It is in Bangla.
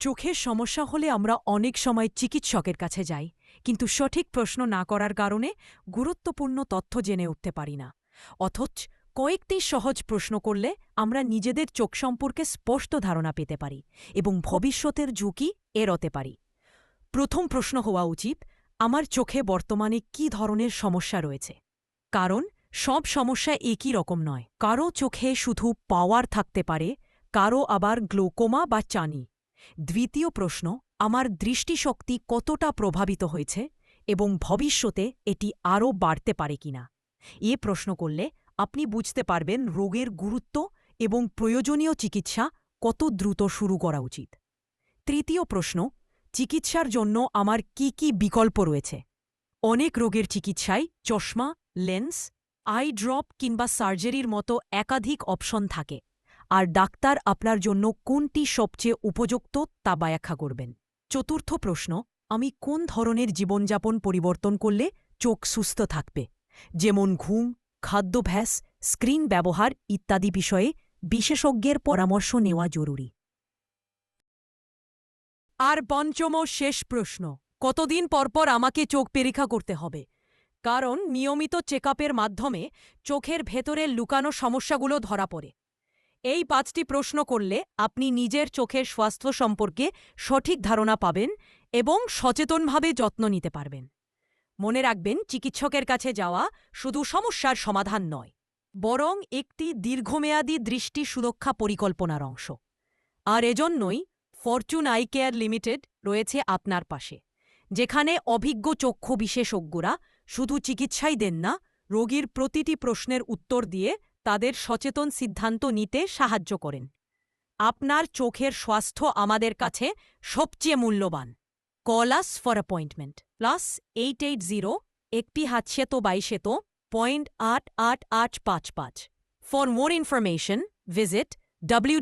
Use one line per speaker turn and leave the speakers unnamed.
চোখের সমস্যা হলে আমরা অনেক সময় চিকিৎসকের কাছে যাই, কিন্তু সঠিক প্রশ্ন না করার কারণে গুরুত্বপূর্ণ তথ্য জেনে উঠতে পারি না। অথচ কয়েকটি সহজ প্রশ্ন করলে আমরা নিজেদের চোখ সম্পর্কে স্পষ্ট ধারণা পেতে পারি এবং ভবিষ্যতের ঝুঁকি এড়তে পারি। প্রথম প্রশ্ন হওয়া উচিত, আমার চোখে বর্তমানে কী ধরনের সমস্যা রয়েছে? কারণ সব সমস্যা একই রকম নয়। কারও চোখে শুধু পাওয়ার থাকতে পারে, কারও আবার গ্লোকোমা বা চানি। দ্বিতীয় প্রশ্ন, আমার দৃষ্টিশক্তি কতটা প্রভাবিত হয়েছে এবং ভবিষ্যতে এটি আরও বাড়তে পারে কিনা এ প্রশ্ন করলে আপনি বুঝতে পারবেন রোগের গুরুত্ব এবং প্রয়োজনীয় চিকিৎসা কত দ্রুত শুরু করা উচিত। তৃতীয় প্রশ্ন, চিকিৎসার জন্য আমার কি কি বিকল্প রয়েছে? অনেক রোগের চিকিৎসায় চশমা, লেন্স, আই ড্রপ কিংবা সার্জারির মতো একাধিক অপশন থাকে। আর ডাক্তার আপনার জন্য কোনটি সবচেয়ে উপযুক্ত তা ব্যাখ্যা করবেন। চতুর্থ প্রশ্ন, আমি কোন ধরনের জীবনযাপন পরিবর্তন করলে চোখ সুস্থ থাকবে? যেমন ঘুম খাদ্যভ্যাস স্ক্রিন ব্যবহার ইত্যাদি বিষয়ে বিশেষজ্ঞের পরামর্শ নেওয়া জরুরি। আর পঞ্চম শেষ প্রশ্ন, কতদিন পরপর আমাকে চোখ পরীক্ষা করতে হবে? কারণ নিয়মিত চেকআপের মাধ্যমে চোখের ভেতরে লুকানো সমস্যাগুলো ধরা পড়ে। এই পাঁচটি প্রশ্ন করলে আপনি নিজের চোখের স্বাস্থ্য সম্পর্কে সঠিক ধারণা পাবেন এবং সচেতনভাবে যত্ন নিতে পারবেন। মনে রাখবেন, চিকিৎসকের কাছে যাওয়া শুধু সমস্যার সমাধান নয়, বরং একটি দীর্ঘমেয়াদী দৃষ্টি সুরক্ষা পরিকল্পনার অংশ। আর এজন্যই ফরচুন আই কেয়ার লিমিটেড রয়েছে আপনার পাশে, যেখানে অভিজ্ঞ চক্ষু বিশেষজ্ঞরা শুধু চিকিৎসাই দেন না, রোগীর প্রতিটি প্রশ্নের উত্তর দিয়ে তাদের সচেতন সিদ্ধান্ত নিতে সাহায্য করেন। আপনার চোখের স্বাস্থ্য আমাদের কাছে সবচেয়ে মূল্যবান। Call us for appointment. Plus eight eight zero একটি হাতশেত বাইশেত পয়েন্ট আট আট আট পাঁচ পাঁচ। For more information, visit W